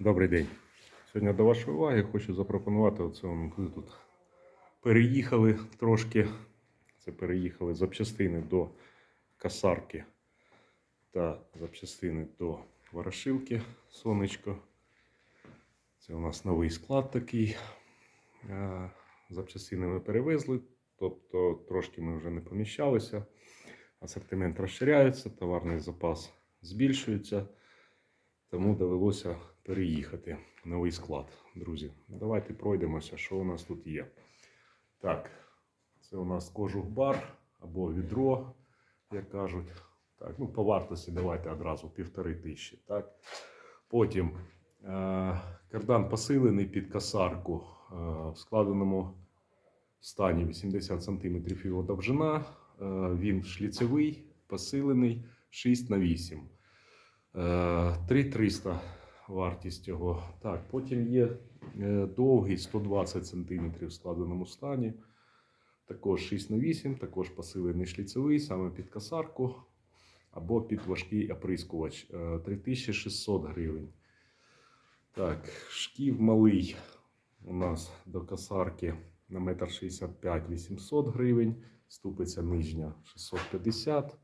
Добрий день. Сьогодні до вашої уваги хочу запропонувати оце ми тут. Переїхали трошки. Це переїхали запчастини до касарки та запчастини до ворошилки сонечко. Це у нас новий склад такий. Е, Запчастини ми перевезли, тобто трошки ми вже не поміщалися. Асортимент розширяється, товарний запас збільшується. Тому довелося переїхати новий склад, друзі. Давайте пройдемося, що у нас тут є. Так, це у нас кожух бар або відро, як кажуть. Так, ну по вартості давайте одразу півтори тисячі. Так. Потім е- кардан посилений під касарку е- в складеному стані 80 см його довжина. Е- він шліцевий, посилений 6 на 8 Е, 3300 вартість його. Так, потім є е, довгий 120 см в складеному стані. Також 6 на 8 також посилений шліцевий, саме під касарку або під важкий оприскувач. Е, 3600 гривень. Так, шків малий у нас до касарки на 1,65 м 800 гривень. Ступиця нижня 650.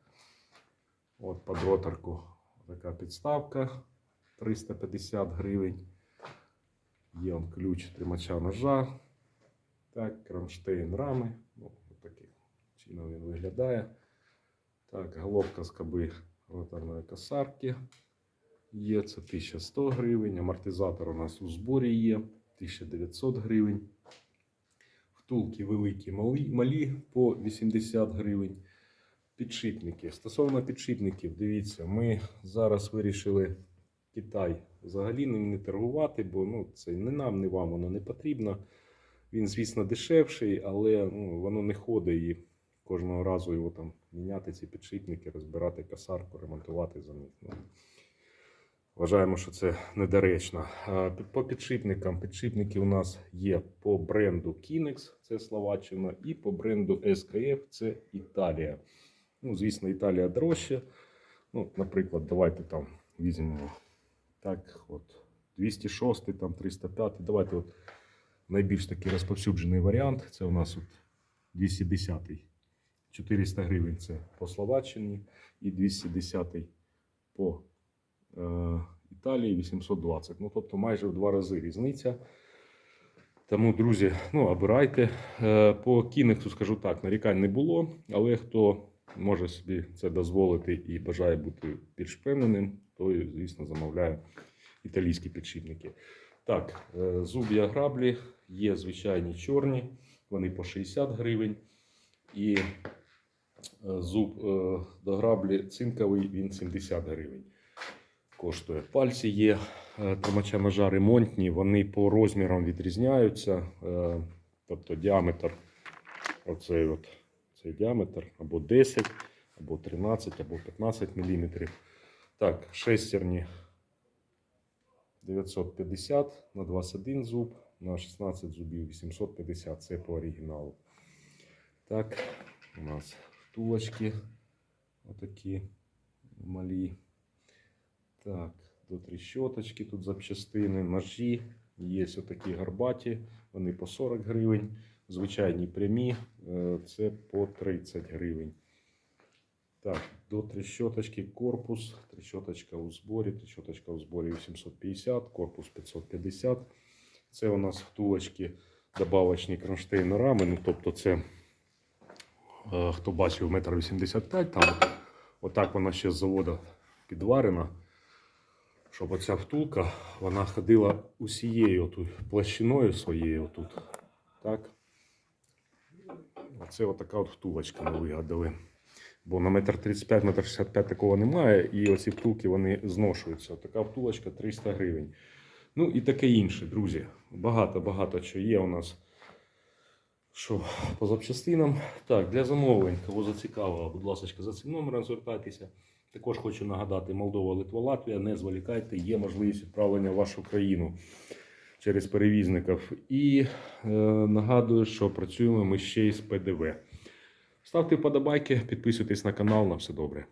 От під роторку така підставка 350 гривень. Є он ключ тримача ножа. Так, кронштейн рами. Ну, таким чином він виглядає. Так, головка скоби роторної касарки. Є це 1100 гривень. Амортизатор у нас у зборі є 1900 гривень. Втулки великі, малі, малі по 80 гривень. Підшипники. Стосовно підшипників, дивіться, ми зараз вирішили Китай взагалі ним не торгувати, бо ну, це не нам, не вам воно не потрібно. Він, звісно, дешевший, але ну, воно не ходить і кожного разу його там міняти, ці підшипники, розбирати касарку, ремонтувати за них. Ну, вважаємо, що це недоречно. По підшипникам, підшипники у нас є по бренду Kinex, це Словаччина, і по бренду SKF, це Італія. Ну, звісно, Італія дорожча. Ну, наприклад, давайте там візьмемо так, от 206, там 305. Давайте от найбільш такий розповсюджений варіант. Це у нас от 210. 400 гривень це по Словаччині і 210 по е, Італії 820. Ну, тобто майже в два рази різниця. Тому, друзі, ну, обирайте. Е, По Кінексу скажу так, нарікань не було, але хто може собі це дозволити і бажає бути більш впевненим, той, звісно, замовляє італійські підшипники. Так, е, зуб'я граблі є звичайні чорні, вони по 60 гривень. І е, зуб е, до граблі цинковий, він 70 гривень. Коштує пальці є тримача ножа ремонтні, вони по розмірам відрізняються. Тобто діаметр, оцей от, цей діаметр або 10, або 13, або 15 мм. Так, шестерні 950 на 21 зуб, на 16 зубів 850. Це по оригіналу. Так, у нас втулочки отакі малі. Так, до тріщоточки тут запчастини, ножі. Є отакі гарбаті, вони по 40 гривень. Звичайні прямі, е, це по 30 гривень. Так, до трещоточки корпус. Трещоточка у зборі. Трещоточка у зборі 850, корпус 550. Це у нас втулочки добавочні кронштейн рами. Ну, тобто, це е, хто бачив 1,85 м, там отак вона ще з заводу підварена. Щоб оця втулка вона ходила усією площиною своєю тут. Оце отака от втулочка ми вигадали. Бо на метр 35, метр 65 такого немає, і оці втулки вони зношуються. Така втулочка 300 гривень. Ну і таке інше, друзі. Багато-багато що є у нас. Що по запчастинам. Так, для замовлень, кого зацікавило, будь ласка, за цим номером звертайтеся. Також хочу нагадати: Молдова, Литва, Латвія. Не зволікайте, є можливість відправлення в вашу країну через перевізників. І е, нагадую, що працюємо ми ще й з ПДВ. Ставте вподобайки, підписуйтесь на канал. На все добре.